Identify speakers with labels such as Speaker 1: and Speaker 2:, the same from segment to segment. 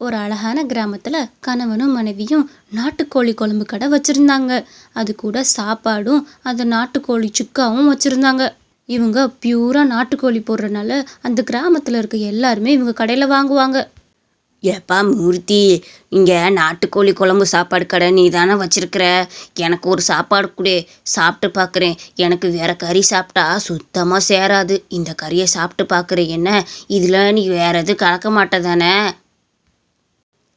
Speaker 1: ஒரு அழகான கிராமத்தில் கணவனும் மனைவியும் நாட்டுக்கோழி குழம்பு கடை வச்சுருந்தாங்க. அது கூட சாப்பாடும் அந்த நாட்டுக்கோழி சுக்காவும் வச்சுருந்தாங்க. இவங்க பியூராக நாட்டுக்கோழி போடுறனால அந்த கிராமத்தில் இருக்க எல்லாருமே இவங்க கடையில் வாங்குவாங்க.
Speaker 2: ஏப்பா மூர்த்தி இங்கே நாட்டுக்கோழி குழம்பு சாப்பாடு கடை நீ தானே வச்சிருக்கிற? எனக்கு ஒரு சாப்பாடு கொடு சாப்பிட்டு பார்க்குறேன் எனக்கு வேறு கறி சாப்பிட்டா சுத்தமாக சேராது. இந்த கறியை சாப்பிட்டு பார்க்குறேன் என்ன? இதில் நீ வேறு எதுவும் கலக்க மாட்டேதானே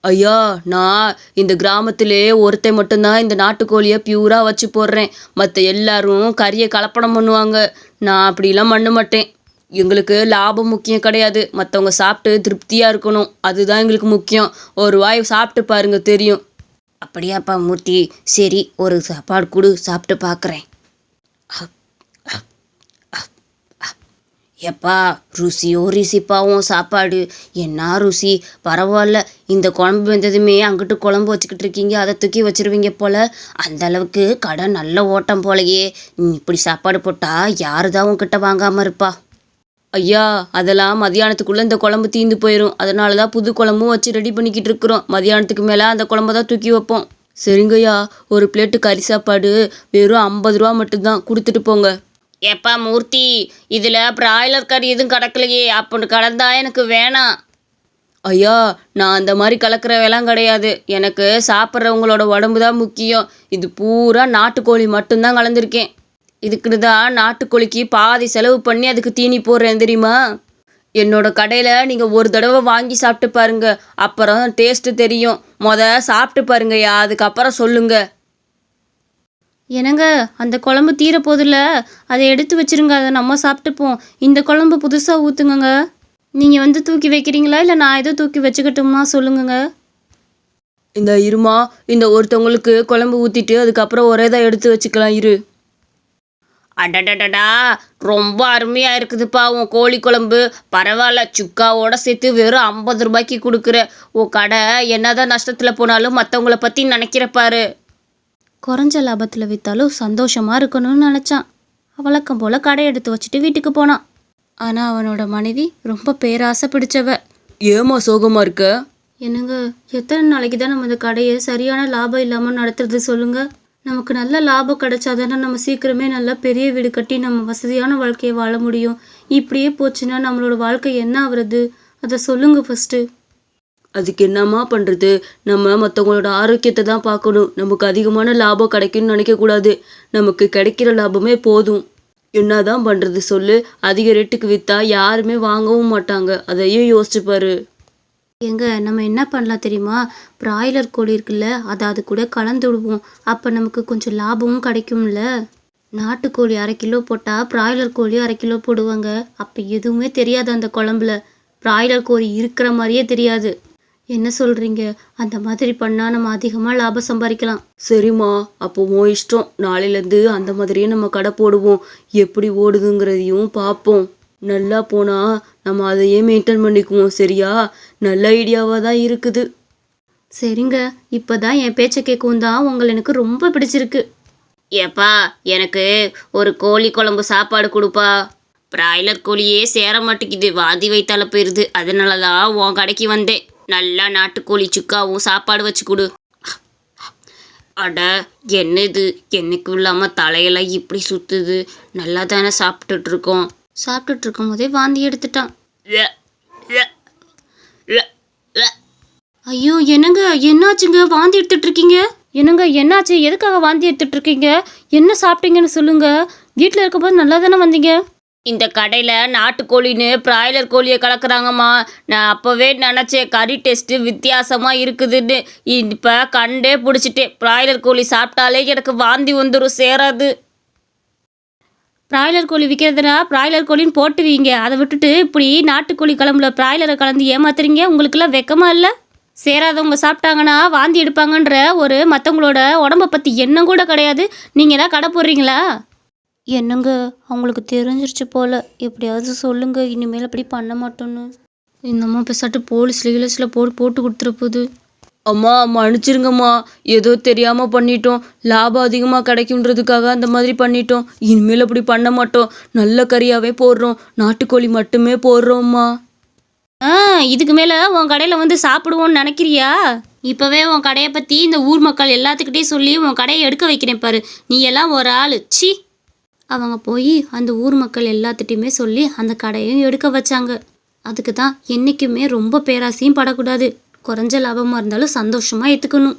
Speaker 2: ஐயா நான் இந்த கிராமத்திலே ஒருத்தன் மட்டும்தான் இந்த நாட்டுக்கோழியை பியூராக வச்சு போடுறேன். மற்ற எல்லாரும் கறியை கலப்படம் பண்ணுவாங்க. நான் அப்படிலாம் பண்ண மாட்டேன். எங்களுக்கு லாபம் முக்கியம் கிடையாது. மற்றவங்க சாப்பிட்டு திருப்தியாக இருக்கணும். அதுதான் எங்களுக்கு முக்கியம். ஒரு வாய் சாப்பிட்டு பாருங்க தெரியும். அப்படியாப்பா மூர்த்தி. சரி ஒரு சாப்பாடு கொடு சாப்பிட்டு பார்க்குறேன் எப்பா ருசியோ ருசிப்பாவும் சாப்பாடு. என்ன ருசி? பரவாயில்ல இந்த குழம்பு வந்ததுமே அங்கிட்டு குழம்பு வச்சுக்கிட்டு இருக்கீங்க அதை தூக்கி வச்சிருவீங்க போல. அந்த அளவுக்கு கடை நல்ல ஓட்டம் போலையே. இப்படி சாப்பாடு போட்டால் யாரு தான் உங்ககிட்ட வாங்காமல் இருப்பா? ஐயா அதெல்லாம் மதியானத்துக்குள்ளே இந்த குழம்பு தீந்து போயிடும் அதனால தான் புது குழம்பும் வச்சு ரெடி பண்ணிக்கிட்டு இருக்கிறோம். மதியானத்துக்கு மேலே அந்த குழம்ப தான் தூக்கி வைப்போம். சரிங்கய்யா ஒரு பிளேட்டு கறி சாப்பாடு வெறும் ஐம்பது ரூபா மட்டும்தான். கொடுத்துட்டு போங்க. எப்பா மூர்த்தி இதில் பிராய்லர் கறி எதுவும் கிடக்கலையே அப்படின்னு கலந்தா எனக்கு வேணாம். ஐயா நான் அந்த மாதிரி கலக்கிற வேலாம் கிடையாது. எனக்கு சாப்பிட்றவங்களோட உடம்பு தான் முக்கியம். இது பூரா நாட்டுக்கோழி மட்டும்தான் கலந்துருக்கேன். இதுக்குன்னு தான் நாட்டுக்கோழிக்கு பாதி செலவு பண்ணி அதுக்கு தீனி போடுறேன் தெரியுமா? என்னோட கடையில் நீங்கள் ஒரு தடவை வாங்கி சாப்பிட்டு பாருங்க. அப்புறம் டேஸ்ட்டு தெரியும். மொதல் சாப்பிட்டு பாருங்கய்யா அதுக்கப்புறம் சொல்லுங்கள்
Speaker 1: என்னங்க அந்த குழம்பு தீர போதில்ல அதை எடுத்து வச்சிருங்க அதை நம்ம சாப்பிட்டுப்போம். இந்த குழம்பு புதுசாக ஊற்றுங்கங்க நீங்கள் வந்து தூக்கி வைக்கிறீங்களா இல்லை நான் எதோ தூக்கி வச்சுக்கட்டுமா சொல்லுங்கங்க.
Speaker 2: இந்த இருமா இந்த ஒருத்தவங்களுக்கு குழம்பு ஊற்றிட்டு அதுக்கப்புறம் ஒரே தான் எடுத்து வச்சுக்கலாம் இரு. அடடடடா ரொம்ப அருமையாக இருக்குதுப்பா உன் கோழி குழம்பு. பரவாயில்ல சுக்காவோட சேர்த்து வெறும் ஐம்பது ரூபாய்க்கு கொடுக்குற. உன் கடை என்னதான் நஷ்டத்தில் போனாலும் மற்றவங்கள பற்றி நினைக்கிற பாரு.
Speaker 1: குறைஞ்ச லாபத்தில் விற்றாலும் சந்தோஷமாக இருக்கணும்னு நினச்சான். வழக்கம் போல் கடை எடுத்து வச்சுட்டு வீட்டுக்கு போனான். ஆனால் அவனோட மனைவி ரொம்ப பேராசை பிடிச்சவ.
Speaker 2: ஏமா சோகமாக இருக்க?
Speaker 1: என்னங்க எத்தனை நாளைக்கு தான் நம்ம இந்த கடையை சரியான லாபம் இல்லாமல் நடத்துறது சொல்லுங்க? நமக்கு நல்ல லாபம் கிடைச்சாதானே நம்ம சீக்கிரமே நல்லா பெரிய வீடு கட்டி நம்ம வசதியான வாழ்க்கையை வாழ முடியும். இப்படியே போச்சுன்னா நம்மளோட வாழ்க்கை என்ன ஆகுறது? அதை சொல்லுங்க ஃபஸ்ட்டு
Speaker 2: அதுக்கு என்னம்மா பண்ணுறது நம்ம மற்றவங்களோட ஆரோக்கியத்தை தான் பார்க்கணும். நமக்கு அதிகமான லாபம் கிடைக்கும்னு நினைக்கக்கூடாது. நமக்கு கிடைக்கிற லாபமே போதும். என்ன தான் பண்ணுறது சொல்லு. அதிக ரேட்டுக்கு விற்றா யாருமே வாங்கவும் மாட்டாங்க. அதையும் யோசிச்சுப்பாரு
Speaker 1: எங்க நம்ம என்ன பண்ணலாம் தெரியுமா? பிராய்லர் கோழி இருக்குல்ல அதை அது கூட கலந்து விடுவோம். அப்போ நமக்கு கொஞ்சம் லாபமும் கிடைக்கும்ல. நாட்டுக்கோழி அரை கிலோ போட்டால் பிராய்லர் கோழி அரை கிலோ போடுவாங்க. அப்போ எதுவுமே தெரியாது அந்த குழம்புல. பிராய்லர் கோழி இருக்கிற மாதிரியே தெரியாது. என்ன சொல்கிறீங்க அந்த மாதிரி பண்ணால் நம்ம அதிகமாக லாபம் சம்பாதிக்கலாம்.
Speaker 2: சரிம்மா அப்போ உன் இஷ்டம். நாளையிலேருந்து அந்த மாதிரியே நம்ம கடை போடுவோம். எப்படி ஓடுதுங்கிறதையும் பார்ப்போம். நல்லா போனால் நம்ம அதையே மெயின்டைன் பண்ணிக்குவோம் சரியா? நல்ல ஐடியாவாக தான் இருக்குது.
Speaker 1: சரிங்க. இப்போ தான் என் பேச்சை கேட்கவும் தான் உங்களை எனக்கு ரொம்ப பிடிச்சிருக்கு.
Speaker 2: ஏப்பா எனக்கு ஒரு கோழி குழம்பு சாப்பாடு கொடுப்பா. பிராய்லர் கோழியே சேர மாட்டேங்குது. வாந்தி வைத்தால போயிருது. அதனால தான் உன் கடைக்கு வந்தேன். நல்லா நாட்டுக்கோழி சுக்காவும் சாப்பாடு வச்சு கொடு. அட என்ன இது? என்னைக்கும் இல்லாமல் தலையெல்லாம் இப்படி சுற்றுது நல்லா தானே சாப்பிட்டுட்டு இருக்கோம்.
Speaker 1: சாப்பிட்டுட்டு இருக்கும் போதே வாந்தி எடுத்துட்டான். ஐயோ என்னங்க? என்னாச்சுங்க? வாந்தி எடுத்துட்ருக்கீங்க என்னங்க என்னாச்சு? எதுக்காக வாந்தி எடுத்துட்ருக்கீங்க என்ன சாப்பிட்டீங்கன்னு சொல்லுங்கள் வீட்டில் இருக்கும்போது நல்லா தானே வந்தீங்க?
Speaker 2: இந்த கடையில் நாட்டுக்கோழின்னு பிராய்லர் கோழியை கலக்குறாங்கம்மா. நான் அப்போவே நினச்சேன் கறி டேஸ்ட்டு வித்தியாசமாக இருக்குதுன்னு. இப்போ கண்டே பிடிச்சிட்டேன். பிராய்லர் கோழி சாப்பிட்டாலே எனக்கு வாந்தி வந்துடும் சேராது.
Speaker 1: பிராய்லர் கோழி விற்கிறதுனா பிராய்லர் கோழின்னு போட்டு வீங்க அதை விட்டுட்டு இப்படி நாட்டுக்கோழி கலம்புல பிராய்லரை கலந்து ஏமாத்துறீங்க? உங்களுக்கெல்லாம் வெக்கமாக இல்லை? சேராதவங்க சாப்பிட்டாங்கன்னா வாந்தி எடுப்பாங்கன்ற ஒரு மற்றவங்களோட உடம்பை பற்றி எண்ணம் கூட கிடையாது. நீங்கள் தான் கடை போடுறீங்களா? என்னங்க? அவங்களுக்கு தெரிஞ்சிருச்சு போல. எப்படியாவது சொல்லுங்க. இனிமேல் அப்படி பண்ண மாட்டோன்னு இன்னமும் பெசாட்டு போலீஸ் லீலஸில் போட்டு போட்டு கொடுத்துற போகுது
Speaker 2: அம்மா மன்னிச்சிருங்கம்மா. ஏதோ தெரியாமல் பண்ணிட்டோம். லாபம் அதிகமாக கிடைக்குன்றதுக்காக அந்த மாதிரி பண்ணிட்டோம். இனிமேல் அப்படி பண்ண மாட்டோம். நல்ல கறியாகவே போடுறோம். நாட்டுக்கோழி மட்டுமே போடுறோம்மா. ஆ இதுக்கு மேலே உன் கடையில் வந்து சாப்பிடுவோன்னு நினைக்கிறியா? இப்போவே உன் கடையை பற்றி இந்த ஊர் மக்கள் எல்லாத்துக்கிட்டையும் சொல்லி உன் கடையை எடுக்க வைக்கிறேன் பாரு. நீ எல்லாம் ஒரு ஆள். சி அவங்க போய் அந்த ஊர் மக்கள் எல்லாத்துட்டையுமே சொல்லி அந்த கடையும் எடுக்க வச்சாங்க. அதுக்கு தான் என்றைக்குமே ரொம்ப பேராசையும் படக்கூடாது. குறைஞ்ச லாபமாக இருந்தாலும் சந்தோஷமாக ஏற்றுக்கணும்